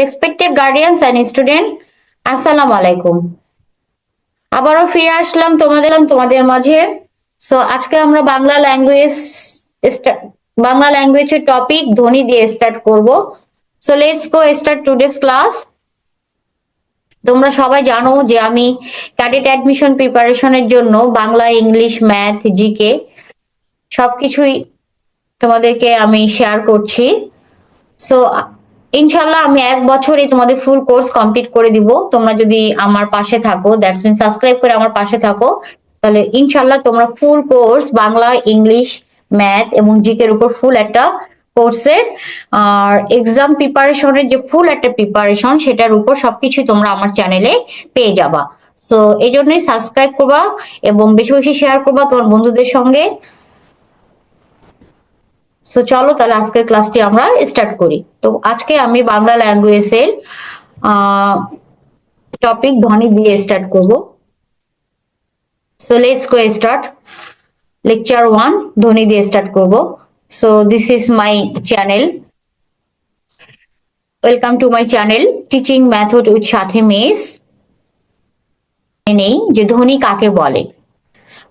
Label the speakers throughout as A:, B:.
A: Respected guardians and student আসসালামু আলাইকুম। আবারও ফিরে আসলাম তোমাদের তোমাদের মাঝে। সো আজকে আমরা বাংলা ল্যাঙ্গুয়েজ বাংলা ল্যাঙ্গুয়েজের টপিক ধ্বনি দিয়ে স্টার্ট করব। So let's go start today's class তোমরা সবাই জানো যে আমি ক্যাডেট অ্যাডমিশন প্রিপারেশনের জন্য বাংলা ইংলিশ ম্যাথ জিকে সবকিছুই তোমাদেরকে আমি শেয়ার করছি। সো ইনশাল্লাহ আমি এক বছরে তোমাদের ফুল কোর্স কমপ্লিট করে দিব। তোমরা যদি আমার পাশে থাকো দ্যাটস মিন সাবস্ক্রাইব করে আমার পাশে থাকো, তাহলে ইনশাল্লাহ তোমরা full course Bangla, English math এবং জিকের উপর ফুল একটা কোর্সের আর এক্সাম প্রিপারেশনের যে ফুল একটা প্রিপারেশন সেটার উপর সবকিছু তোমরা আমার চ্যানেলে পেয়ে যাবা। সো এই জন্যই সাবস্ক্রাইব করবা এবং বেশি বেশি শেয়ার করবা তোমার বন্ধুদের সঙ্গে। সো চলো তাহলে আজকের ক্লাসটি আমরা স্টার্ট করি। তো আজকে আমি বাংলা ল্যাঙ্গুয়েজের টপিক ধ্বনি দিয়ে স্টার্ট করব। So let's go start lecture one ধ্বনি দিয়ে স্টার্ট করব। So this is my channel welcome to my channel teaching method with সাথে মিস। নেই, যে ধ্বনি কাকে বলে।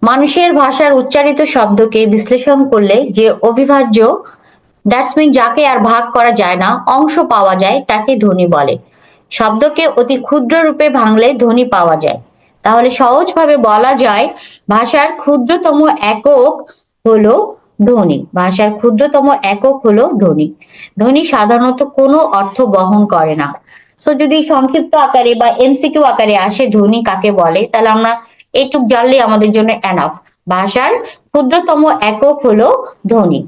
A: মানুষের ভাষার উচ্চারিত শব্দকে বিশ্লেষণ করলে যে অবিভাজ্য, দ্যাটস মিন যাকে আর ভাগ করা যায় না, অংশ পাওয়া যায়, তাকে ধ্বনি বলে। শব্দকে অতি ক্ষুদ্র রূপে ভাঙলে ধ্বনি পাওয়া যায়। তাহলে সহজভাবে বলা যায়, ভাষার ক্ষুদ্রতম একক হলো ধ্বনি। ভাষার ক্ষুদ্রতম একক হলো ধ্বনি। ধ্বনি সাধারণত কোনো অর্থ বহন করে না। সো যদি সংক্ষিপ্ত আকারে বা এমসিকিউ আকারে আসে ধ্বনি কাকে বলে, তাহলে আমরা এইটুক জানলে আমাদের জন্য এনাফ ভাষার ক্ষুদ্রতম একক হলো ধ্বনি।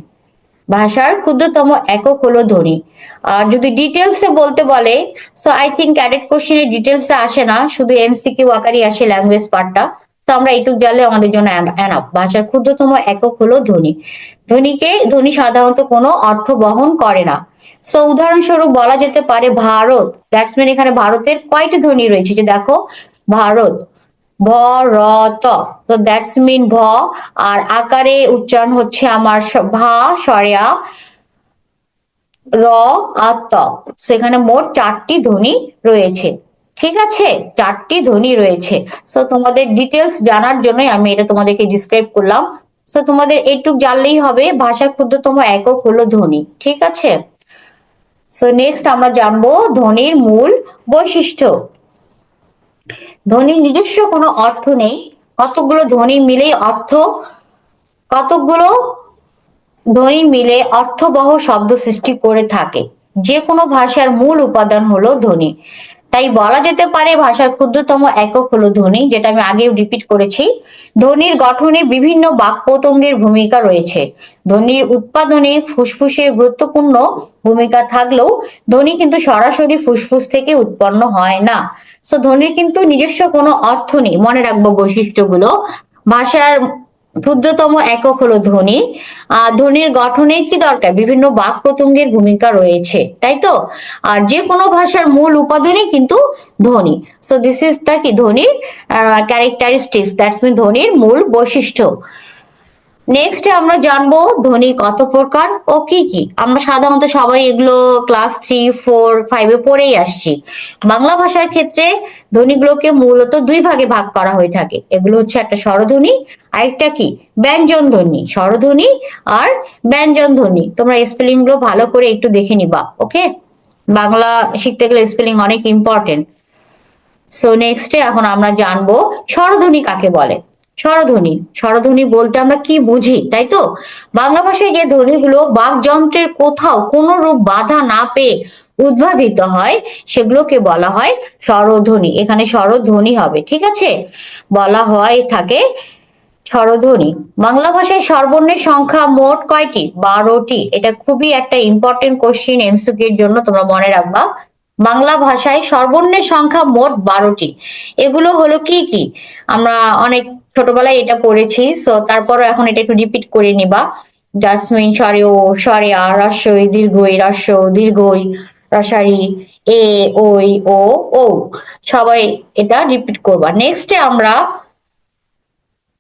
A: ভাষার ক্ষুদ্রতম একক হলো ধ্বনি। আর যদি ডিটেলসে বলতে বলে সো আই থিঙ্ক ক্যাডেট কোশ্চেনের ডিটেলসে আসে না, শুধু এমসিকিউ আকারই আসে ল্যাঙ্গুয়েজ পার্টটা তো আমরা এইটুক জানলে আমাদের জন্য এনাফ ভাষার ক্ষুদ্রতম একক হলো ধ্বনি। ধ্বনিকে, ধ্বনি সাধারণত কোনো অর্থ বহন করে না। সো উদাহরণস্বরূপ বলা যেতে পারে ভারত। ব্যাটসম্যান এখানে ভারতের কয়টি ধ্বনি রয়েছে? যে দেখো, ভারত ভ র ত দ্যাটস মিন ভ, আর আকারে উচ্চারণ হচ্ছে আমার ভা, সরেয়া, র আর ত। সেখানে মোট চারটি ধ্বনি রয়েছে। ঠিক আছে? চারটি ধ্বনি রয়েছে। সো তোমাদের ডিটেলস জানার জন্যই আমি এটা তোমাদেরকে ডিসক্রাইব করলাম। সো তোমাদের এইটুক জানলেই হবে, ভাষার ক্ষুদ্রতম একক হলো ধ্বনি। ঠিক আছে? সো নেক্সট আমরা জানব ধ্বনির মূল বৈশিষ্ট্য। ধ্বনির নিজস্ব কোনো অর্থ নেই। কতগুলো ধ্বনি মিলে অর্থ কতগুলো ধ্বনি মিলে অর্থবহ শব্দ সৃষ্টি করে থাকে। যে কোনো ভাষার মূল উপাদান হলো ধ্বনি। তাই বলা যেতে পারে ভাষার ক্ষুদ্রতম একক হলো ধ্বনি, যেটা আমি আগেও রিপিট করেছি। ধ্বনির গঠনে বিভিন্ন বাকপতঙ্গের ভূমিকা রয়েছে। ধ্বনির উৎপাদনে ফুসফুসের গুরুত্বপূর্ণ ভূমিকা থাকলেও ধ্বনি কিন্তু সরাসরি ফুসফুস থেকে উৎপন্ন হয় না। সো ধ্বনির কিন্তু নিজস্ব কোনো অর্থ নেই। মনে রাখব বৈশিষ্ট্যগুলো। ভাষার ক্ষুদ্রতম একক হলো ধ্বনি। আর ধ্বনির গঠনে কি দরকার? বিভিন্ন বাক প্রতঙ্গের ভূমিকা রয়েছে, তাই তো? আর যে কোনো ভাষার মূল উপাদানই কিন্তু ধ্বনি। সো দিস ইজ দ্য কি? ধ্বনির ক্যারেক্টারিস্টিক্স দ্যাটস মিন ধ্বনির মূল বৈশিষ্ট্য। নেক্সট আমরা জানব ধ্বনি কত প্রকার ও কি কি। আমরা সাধারণত সবাই এগুলো ক্লাস থ্রি ফোর ফাইভে পড়েই আসছি। বাংলা ভাষার ক্ষেত্রে ধ্বনিগুলোকে মূলত দুই ভাগে ভাগ করা হয়ে থাকে। এগুলো হচ্ছে একটা স্বরধ্বনি, আরেকটা কি? ব্যঞ্জন ধ্বনি, স্বরধ্বনি আর ব্যঞ্জন ধ্বনি। তোমরা স্পেলিংগুলো ভালো করে একটু দেখে নিবা ওকে বাংলা শিখতে গেলে স্পেলিং অনেক ইম্পর্টেন্ট সো নেক্সটে এখন আমরা জানব স্বরধ্বনি কাকে বলে। স্বরধ্বনি। স্বরধ্বনি বলতে আমরা কি বুঝি, তাই তো? বাংলা ভাষায় যে ধ্বনিগুলো বাকযন্ত্রের কোথাও কোনো রূপ বাধা না পেয়ে উদ্ভাবিত হয়, সেগুলোকে বলা হয় স্বরধ্বনি। এখানে স্বরধ্বনি হবে, ঠিক আছে? বলা হয় থাকে স্বরধ্বনি। বাংলা ভাষায় সর্বর্ণের সংখ্যা মোট কয়টি? বারোটি। এটা খুবই একটা ইম্পর্টেন্ট কোশ্চিন এমসিকিউর জন্য তোমরা মনে রাখবা। বাংলা ভাষায় সর্বর্ণের সংখ্যা মোট বারোটি। এগুলো হলো কি কি? আমরা অনেক ছোটবেলায় এটা পড়েছি সো তারপরও এখন এটা একটু রিপিট করে নিবা। জাসমিন সরে ও সরে আ রস্যই দীর্ঘই রস্য দীর্ঘই রসারি এ ওই ও ও সবাই এটা রিপিট করবা। নেক্সটে আমরা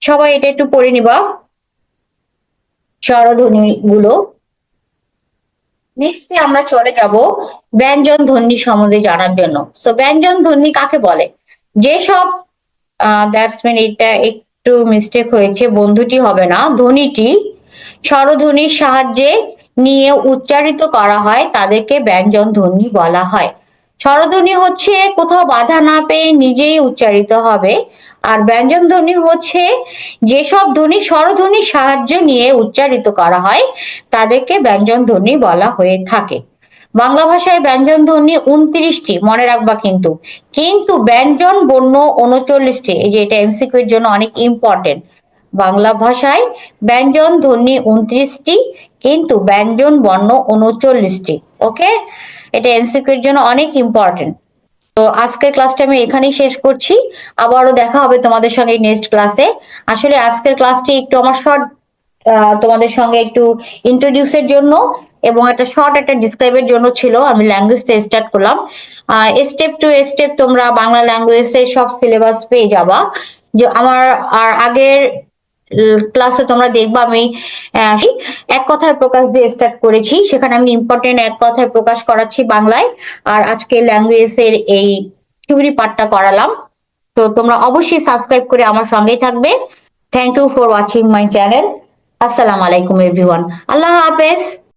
A: সবাই এটা একটু পড়ে নিবা স্বরধ্বনি গুলো নেক্সটে আমরা চলে যাব ব্যঞ্জন ধ্বনি সম্বন্ধে জানার জন্য। সো ব্যঞ্জন ধ্বনি কাকে বলে? যেসব দ্যাটস মিন এটা একটু মিস্টেক হয়েছে। বন্ধুটি হবে না ধ্বনিটি স্বরধ্বনির সাহায্যে নিয়ে উচ্চারিত করা হয়, তাদেরকে ব্যঞ্জন ধ্বনি বলা হয়। স্বরধ্বনি হচ্ছে কোথাও বাধা না পেয়ে নিজেই উচ্চারিত হবে, আর ব্যঞ্জন ধ্বনি হচ্ছে যেসব ধ্বনি স্বরধ্বনির সাহায্য নিয়ে উচ্চারিত করা হয়, তাদেরকে ব্যঞ্জন ধ্বনি বলা হয়ে থাকে। বাংলা ভাষায় ব্যঞ্জন ধ্বনি উনত্রিশটি, মনে রাখবা কিন্তু। কিন্তু ব্যঞ্জন, বর্ণ উনচল্লিশটি, এই যে এটা এমসিকিউ এর জন্য অনেক ইম্পর্টেন্ট বাংলা ভাষায় ব্যঞ্জন ধ্বনি উনত্রিশটি, কিন্তু ব্যঞ্জন, বর্ণ উনচল্লিশটি, ওকে? এটা এমসিকিউ এর জন্য অনেক ইম্পর্টেন্ট তো আজকের ক্লাসটা আমি এখানেই শেষ করছি। আবারও দেখা হবে তোমাদের সঙ্গে নেক্সট ক্লাসে আসলে আজকের ক্লাসটি একটু আমার শর্ট তোমাদের সঙ্গে একটু ইন্ট্রোডিউসের জন্য। এবং একটা শর্ট একটা ডিসক্রাইবের জন্য ছিল, আমি ল্যাঙ্গুয়েজটা স্টার্ট করলাম। স্টেপ টু স্টেপ তোমরা বাংলা ল্যাঙ্গুয়েজের সব সিলেবাস পেয়ে যাবা। যে আমার, আর আগের ক্লাসে তোমরা দেখবা আমি এক কথায় প্রকাশ দিয়ে স্টার্ট করেছি। সেখানে আমি ইম্পর্টেন্ট এক কথায় প্রকাশ করাচ্ছি বাংলায়। আর আজকে ল্যাঙ্গুয়েজের এই থিওরি পার্টটা করালাম। তো তোমরা অবশ্যই সাবস্ক্রাইব করে আমার সঙ্গেই থাকবে। Thank you for watching my channel আসসালামু আলাইকুম এভরিওয়ান আল্লাহ হাফেজ।